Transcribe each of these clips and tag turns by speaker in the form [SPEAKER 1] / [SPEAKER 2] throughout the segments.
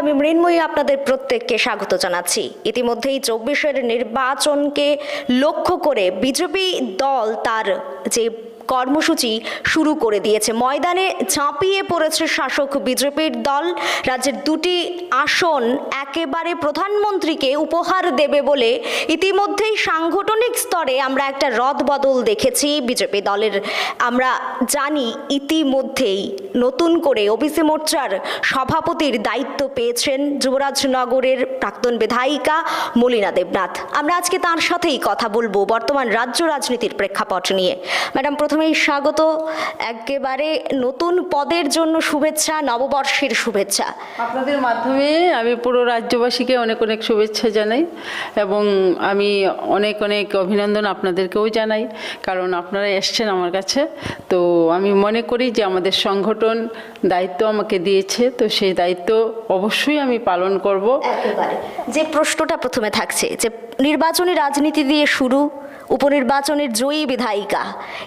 [SPEAKER 1] আমি মৃন্ময়ী আপনাদের প্রত্যেককে স্বাগত জানাচ্ছি। ইতিমধ্যেই চব্বিশের নির্বাচনকে লক্ষ্য করে বিজেপি দল তার যে কর্মসূচি শুরু করে দিয়েছে। ময়দানে ঝাঁপিয়ে পড়েছে শাসক বিজেপির দল। রাজ্যের দুটি আসন একেবারে প্রধানমন্ত্রীকে উপহার দেবে বলে ইতিমধ্যেই সাংগঠনিক স্তরে আমরা একটা রদবদল দেখেছি বিজেপি দলের। আমরা জানি ইতিমধ্যেই নতুন করে ওবিসি মোর্চার সভাপতির দায়িত্ব পেয়েছেন যুবরাজনগরের প্রাক্তন বিধায়িকা মলিনা দেবনাথ। আমরা আজকে তার সাথেই কথা বলব বর্তমান রাজ্য রাজনীতির প্রেক্ষাপট নিয়ে। ম্যাডাম প্রথমেই স্বাগত। একেবারে নতুন পদের জন্য শুভেচ্ছা নববর্ষের শুভেচ্ছা।
[SPEAKER 2] আপনাদের মাধ্যমে আমি পুরো রাজ্যবাসীকে অনেক অনেক শুভেচ্ছা জানাই এবং আমি অনেক অনেক অভিনন্দন আপনাদেরকেও জানাই কারণ আপনারা এসছেন আমার কাছে। তো আমি মনে করি যে আমাদের সংগঠন দায়িত্ব আমাকে দিয়েছে তো সেই দায়িত্ব অবশ্যই আমি পালন করব।
[SPEAKER 1] একেবারে। যে প্রশ্নটা প্রথমে থাকছে যে নির্বাচনী রাজনীতি দিয়ে শুরু উপনির্বাচনের জয়ী বিধায়িকা।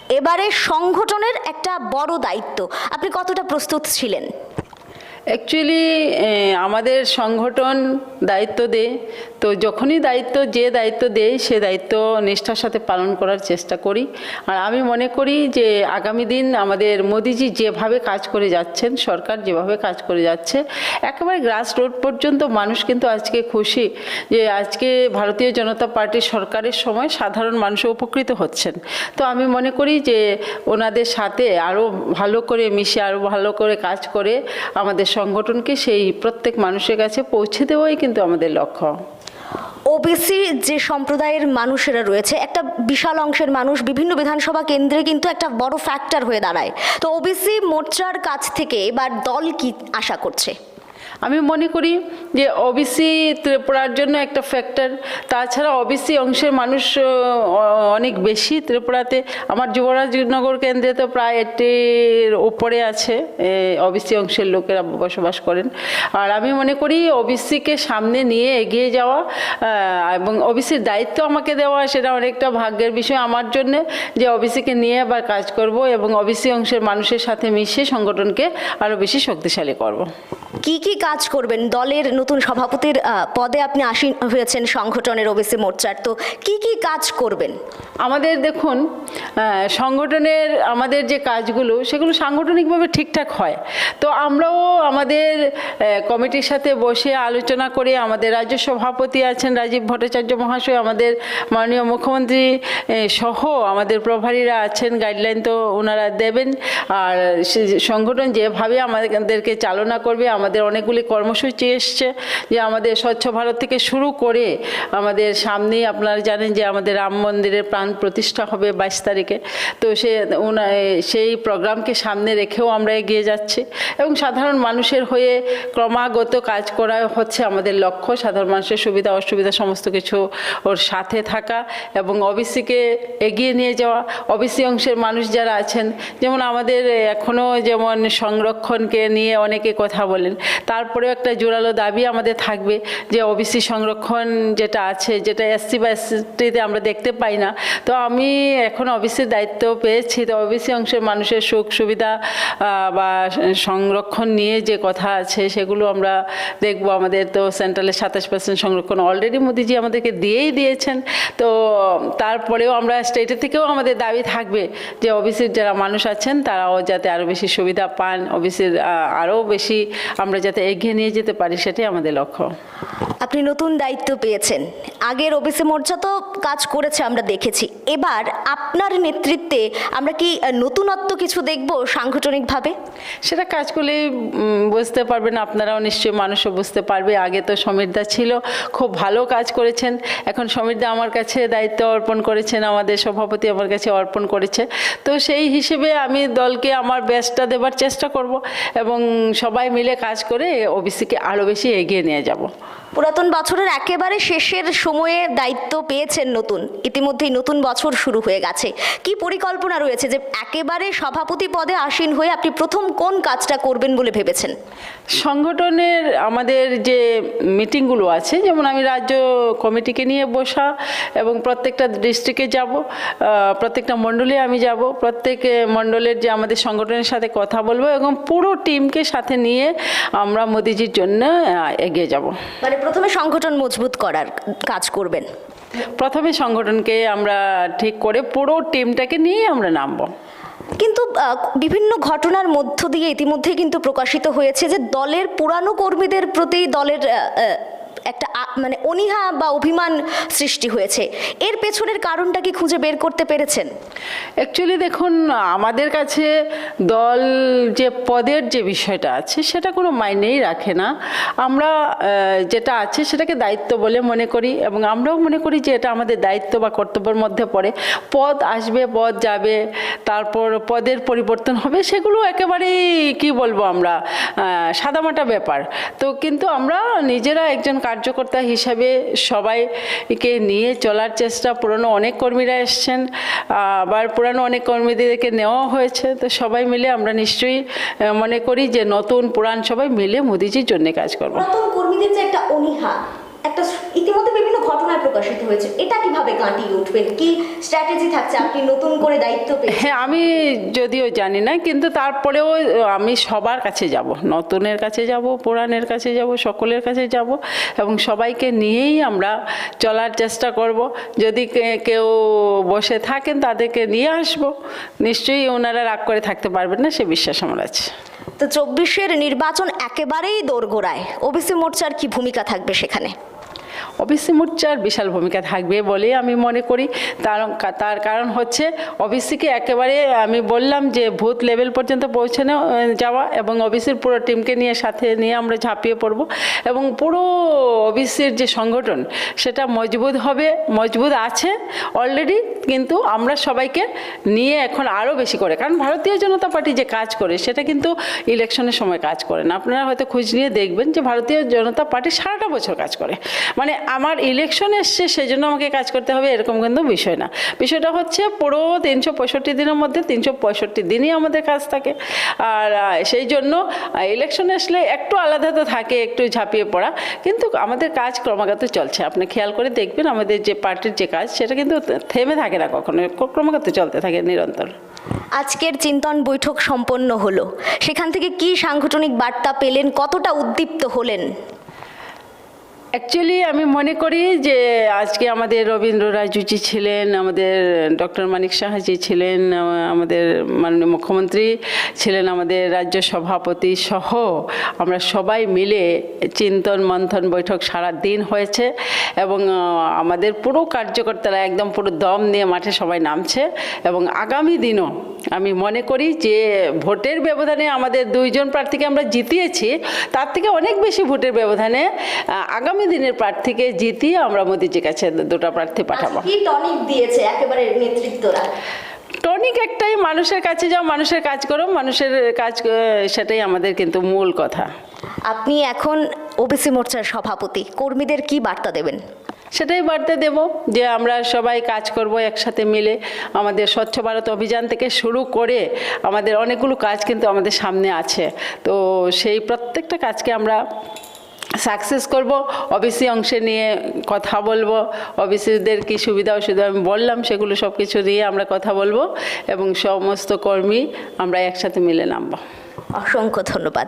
[SPEAKER 1] এবারে সংগঠনের একটা বড় দায়িত্ব। আপনি কতটা প্রস্তুত ছিলেন?
[SPEAKER 2] অ্যাকচুয়ালি আমাদের সংগঠন দায়িত্ব দেয়। তো যখনই দায়িত্ব, যে দায়িত্ব দেয়, সে দায়িত্ব নিষ্ঠার সাথে পালন করার চেষ্টা করি। আর আমি মনে করি যে আগামী দিন আমাদের মোদিজি যেভাবে কাজ করে যাচ্ছেন, সরকার যেভাবে কাজ করে যাচ্ছে, একেবারে গ্রাস রোড পর্যন্ত মানুষ কিন্তু আজকে খুশি যে আজকে ভারতীয় জনতা পার্টির সরকারের সময় সাধারণ মানুষ উপকৃত হচ্ছেন। তো আমি মনে করি যে ওনাদের সাথে আরও ভালো করে মিশে, আরও ভালো করে কাজ করে আমাদের সংগঠনকে সেই প্রত্যেক মানুষের কাছে পৌঁছে দেওয়াই কিন্তু আমাদের লক্ষ্য।
[SPEAKER 1] ওবিসি যে সম্প্রদায়ের মানুষেরা রয়েছে, একটা বিশাল অংশের মানুষ বিভিন্ন বিধানসভা কেন্দ্রে কিন্তু একটা বড় ফ্যাক্টর হয়ে দাঁড়ায়। তো ওবিসি মোর্চার কাছ থেকে এবার দল কি আশা করছে?
[SPEAKER 2] আমি মনে করি যে ওবিসি ত্রিপুরার জন্য একটা ফ্যাক্টর তাছাড়া ওবিসি অংশের মানুষ অনেক বেশি। ত্রিপুরাতে আমার যুবরাজনগর কেন্দ্রে তো প্রায় এটির উপরে আছে ওবিসি অংশের লোকেরা বসবাস করেন। আর আমি মনে করি ওবিসিকে সামনে নিয়ে এগিয়ে যাওয়া এবং ওবিসির দায়িত্ব আমাকে দেওয়া সেটা অনেকটা ভাগ্যের বিষয় আমার জন্য যে ওবিসিকে নিয়ে আবার কাজ করব এবং ওবিসি অংশের মানুষের সাথে মিশে সংগঠনকে আরও বেশি শক্তিশালী করব।
[SPEAKER 1] কি কি কাজ করবেন। দলের নতুন সভাপতির পদে আপনি আসীন হয়েছেন সংগঠনের ওবিসি মোর্চার। তো কি কি কাজ করবেন?
[SPEAKER 2] আমাদের দেখুন সংগঠনের আমাদের যে কাজগুলো, সেগুলো সাংগঠনিকভাবে ঠিকঠাক হয়। তো আমরাও আমাদের কমিটির সাথে বসে আলোচনা করে আমাদের রাজ্য সভাপতি আছেন রাজীব ভট্টাচার্য মহাশয়, আমাদের মাননীয় মুখ্যমন্ত্রী সহ আমাদের প্রভারীরা আছেন, গাইডলাইন তো ওনারা দেবেন। আর সংগঠন যেভাবে আমাদেরকে চালনা করবে, আমাদের অনেকগুলি কর্মসূচি এসছে যে আমাদের স্বচ্ছ ভারত থেকে শুরু করে আমাদের সামনেই আপনারা জানেন যে আমাদের রাম মন্দিরের প্রাণ প্রতিষ্ঠা হবে বাইশ তারিখে। তো সে সেই প্রোগ্রামকে সামনে রেখেও আমরা এগিয়ে যাচ্ছি এবং সাধারণ মানুষের হয়ে ক্রমাগত কাজ করা হচ্ছে আমাদের লক্ষ্য। সাধারণ মানুষের সুবিধা, অসুবিধা সমস্ত কিছু ওর সাথে থাকা এবং ওবিসিকে এগিয়ে নিয়ে যাওয়া। ওবিসি অংশের মানুষ যারা আছেন, যেমন আমাদের এখনও যেমন সংরক্ষণকে নিয়ে অনেকে কথা বলেন তারপরেও একটা জোরালো দাবি আমাদের থাকবে যে ওবিসি সংরক্ষণ যেটা আছে, যেটা এসসি বা এসটিতে আমরা দেখতে পাই না। তো আমি এখন ওবিসির দায়িত্ব পেয়েছি। তো ওবিসি অংশের মানুষের সুখ সুবিধা বা সংরক্ষণ নিয়ে যে কথা আছে, সেগুলো আমরা দেখব। আমাদের তো সেন্ট্রালের সাতাশ পার্সেন্ট সংরক্ষণ অলরেডি মোদিজি আমাদেরকে দিয়েই দিয়েছেন। তো তারপরেও আমরা স্টেটের থেকেও আমাদের দাবি থাকবে যে ওবিসির যারা মানুষ আছেন, তারাও যাতে আরও বেশি সুবিধা পান। ওবিসির আরও বেশি আমরা যাতে এগিয়ে নিয়ে যেতে পারি সেটাই আমাদের লক্ষ্য।
[SPEAKER 1] আপনি নতুন দায়িত্ব পেয়েছেন। আগের ওবিসি মোর্চা তো কাজ করেছে আমরা দেখেছি। এবার আপনার নেতৃত্বে আমরা কি নতুনত্ব কিছু দেখব সাংগঠনিকভাবে?
[SPEAKER 2] সেটা কাজ করলে বুঝতে পারবেন আপনারাও নিশ্চয়ই মানুষও বুঝতে পারবে। আগে তো সমীরদা ছিল খুব ভালো কাজ করেছেন। এখন সমীরদা আমার কাছে দায়িত্ব অর্পণ করেছেন আমাদের সভাপতি আমার কাছে অর্পণ করেছে। তো সেই হিসেবে আমি দলকে আমার বেস্টটা দেবার চেষ্টা করব এবং সবাই মিলে কাজ করে ওবিসিকে আরও বেশি এগিয়ে নিয়ে যাব।
[SPEAKER 1] পুরাতন বছরের একেবারে শেষের সময়ে দায়িত্ব পেয়েছেন নতুন। ইতিমধ্যেই নতুন বছর শুরু হয়ে গেছে। কি পরিকল্পনা রয়েছে যে একেবারে সভাপতি পদে আসীন হয়ে আপনি প্রথম কোন কাজটা করবেন বলে ভেবেছেন?
[SPEAKER 2] সংগঠনের আমাদের যে মিটিংগুলো আছে, যেমন আমি রাজ্য কমিটিকে নিয়ে বসা এবং প্রত্যেকটা ডিস্ট্রিক্টে যাব প্রত্যেকটা মণ্ডলে আমি যাব, প্রত্যেক মণ্ডলের যে আমাদের সংগঠনের সাথে কথা বলব এবং পুরো টিমকে সাথে নিয়ে আমরা মোদিজির জন্য এগিয়ে যাব।
[SPEAKER 1] মানে প্রথমে সংগঠন মজবুত করার কাজ করবেন।
[SPEAKER 2] প্রথমে সংগঠনকে আমরা ঠিক করে পুরো টিমটাকে নিয়েই আমরা নামবো।
[SPEAKER 1] কিন্তু বিভিন্ন ঘটনার মধ্য দিয়ে ইতিমধ্যেই কিন্তু প্রকাশিত হয়েছে যে দলের পুরানো কর্মীদের প্রতি দলের একটা মানে অনীহা বা অভিমান সৃষ্টি হয়েছে। এর পেছনের কারণটা কি খুঁজে বের করতে পেরেছেন?
[SPEAKER 2] অ্যাকচুয়ালি দেখুন, আমাদের কাছে দল যে পদের যে বিষয়টা আছে, সেটা কোনো মাইনেই রাখে না। আমরা যেটা আছে সেটাকে দায়িত্ব বলে মনে করি এবং আমরাও মনে করি যে এটা আমাদের দায়িত্ব বা কর্তব্যের মধ্যে পড়ে। পদ আসবে, পদ যাবে, তারপর পদের পরিবর্তন হবে, সেগুলো একেবারেই, কি বলব আমরা সাদামাটা ব্যাপার। তো কিন্তু আমরা নিজেরা একজন কার্যকর্তা হিসাবে সবাইকে নিয়ে চলার চেষ্টা। পুরনো অনেক কর্মীরা এসছেন, আবার পুরানো অনেক কর্মীদেরকে নেওয়া হয়েছে। তো সবাই মিলে আমরা নিশ্চয়ই মনে করি যে নতুন পুরাণ সবাই মিলে মোদিজির জন্য কাজ করব।
[SPEAKER 1] কর্মীদের যে একটা অনীহা একটা ইতিমধ্যে বিভিন্ন ঘটনায় প্রকাশিত হয়েছে। এটা কীভাবে কাটিয়ে উঠবেন? কি স্ট্র্যাটেজি থাকছে? আপনি নতুন করে দায়িত্ব পেয়েছেন?
[SPEAKER 2] হ্যাঁ আমি যদিও জানি না কিন্তু তারপরেও আমি সবার কাছে যাব। নতুনের কাছে যাব পুরাণের কাছে যাব সকলের কাছে যাব এবং সবাইকে নিয়েই আমরা চলার চেষ্টা করব। যদি কেউ বসে থাকেন তাদেরকে নিয়ে আসব। নিশ্চয়ই ওনারা রাগ করে থাকতে পারবেন না সে বিশ্বাস আমার আছে।
[SPEAKER 1] তো চব্বিশের নির্বাচন একেবারেই দোরগোড়ায়। ওবিসি মোর্চার কি ভূমিকা থাকবে সেখানে?
[SPEAKER 2] ওবিসি মোর্চার বিশাল ভূমিকা থাকবে বলে আমি মনে করি। তার তার কারণ হচ্ছে ওবিসিকে একেবারে আমি বললাম যে ভূত লেভেল পর্যন্ত পৌঁছানো যাওয়া এবং ওবিসির পুরো টিমকে নিয়ে সাথে নিয়ে আমরা ঝাঁপিয়ে পড়ব এবং পুরো ওবিসির যে সংগঠন সেটা মজবুত হবে, মজবুত আছে অলরেডি কিন্তু আমরা সবাইকে নিয়ে এখন আরও বেশি করে। কারণ ভারতীয় জনতা পার্টি যে কাজ করে সেটা কিন্তু ইলেকশনের সময় কাজ করে না। আপনারা হয়তো খোঁজ নিয়ে দেখবেন যে ভারতীয় জনতা পার্টি সারাটা বছর কাজ করে। মানে আমার ইলেকশন এসছে সেই জন্য আমাকে কাজ করতে হবে, এরকম কিন্তু বিষয় না। বিষয়টা হচ্ছে, পুরো তিনশো পঁয়ষট্টি দিনের মধ্যে তিনশো পঁয়ষট্টি দিনই আমাদের কাজ থাকে। আর সেই জন্য ইলেকশন আসলে একটু আলাদা তো থাকে, একটু ঝাঁপিয়ে পড়া। কিন্তু আমাদের কাজ ক্রমাগত চলছে। আপনি খেয়াল করে দেখবেন, আমাদের যে পার্টির যে কাজ, সেটা কিন্তু থেমে থাকে না কখনো ক্রমাগত চলতে থাকে নিরন্তর।
[SPEAKER 1] আজকের চিন্তন বৈঠক সম্পন্ন হলো। সেখান থেকে কি সাংগঠনিক বার্তা পেলেন, কতটা উদ্দীপ্ত হলেন?
[SPEAKER 2] অ্যাকচুয়ালি আমি মনে করি যে আজকে আমাদের রবীন্দ্র রাজুজি ছিলেন আমাদের ডক্টর মানিক সাহাজি ছিলেন আমাদের মাননীয় মুখ্যমন্ত্রী ছিলেন আমাদের রাজ্য সভাপতি সহ আমরা সবাই মিলে চিন্তন মন্থন বৈঠক সারা দিন হয়েছে এবং আমাদের পুরো কার্যকর্তারা একদম পুরো দম নিয়ে মাঠে সবাই নামছে এবং আগামী দিনও আমি মনে করি যে ভোটের ব্যবধানে আমাদের দুইজন প্রার্থীকে আমরা জিতিয়েছি তার থেকে অনেক বেশি ভোটের ব্যবধানে আহ, আগামী দিনের প্রার্থীকে জিতিয়ে আমরা মোদিজির কাছে দুটো প্রার্থী পাঠাবো।
[SPEAKER 1] কি টনিক দিয়েছে একেবারে নেতৃত্বরা?
[SPEAKER 2] টনিক একটাই মানুষের কাছে যাও মানুষের কাজ করো মানুষের কাজ সেটাই আমাদের কিন্তু মূল কথা।
[SPEAKER 1] আপনি এখন ওবিসি মোর্চার সভাপতি কর্মীদের কি বার্তা দেবেন?
[SPEAKER 2] সেটাই বার্তা দেব যে আমরা সবাই কাজ করব একসাথে মিলে আমাদের স্বচ্ছ ভারত অভিযান থেকে শুরু করে আমাদের অনেকগুলো কাজ কিন্তু আমাদের সামনে আছে। তো সেই প্রত্যেকটা কাজকে আমরা সাকসেস করব অবিসি অংশে নিয়ে কথা বলব অবিসিদের কি সুবিধা অসুবিধা আমি বললাম, সেগুলো সব কিছু নিয়ে আমরা কথা বলব এবং সমস্ত কর্মী আমরা একসাথে মিলে নামবো।
[SPEAKER 1] অসংখ্য ধন্যবাদ।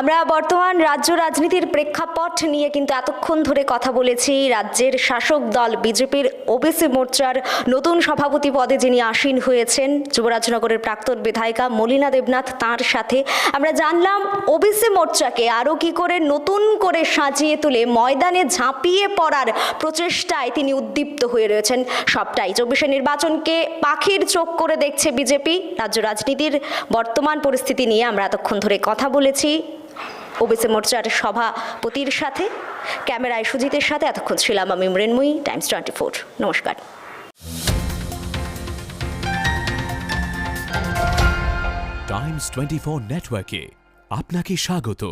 [SPEAKER 1] আমরা বর্তমান রাজ্য রাজনীতির প্রেক্ষাপট নিয়ে কিন্তু এতক্ষণ ধরে কথা বলেছি। রাজ্যের শাসক দল বিজেপির ওবিসি মোর্চার নতুন সভাপতি পদে যিনি আসীন হয়েছেন, যুবরাজনগরের প্রাক্তন বিধায়িকা মলিনা দেবনাথ, তার সাথে আমরা জানলাম ওবিসি মোর্চাকে আরও কি করে নতুন করে সাজিয়ে তুলে ময়দানে ঝাঁপিয়ে পড়ার প্রচেষ্টায় তিনি উদ্দীপ্ত হয়ে রয়েছেন সবটাই। চব্বিশে নির্বাচনকে পাখির চোখ করে দেখছে বিজেপি। রাজ্য রাজনীতির বর্তমান পরিস্থিতি নিয়ে আমরা এতক্ষণ ধরে কথা বলেছি। ওবিসি মোর্চার সভাপতির সাথে, ক্যামেরায় সুজিতের সাথে এতক্ষণ ছিলাম আমি মৃন্ময়ী টাইমস টোয়েন্টি ফোর। নমস্কার।
[SPEAKER 3] টাইমস টোয়েন্টি ফোর নেটওয়ার্কে আপনাকে স্বাগত।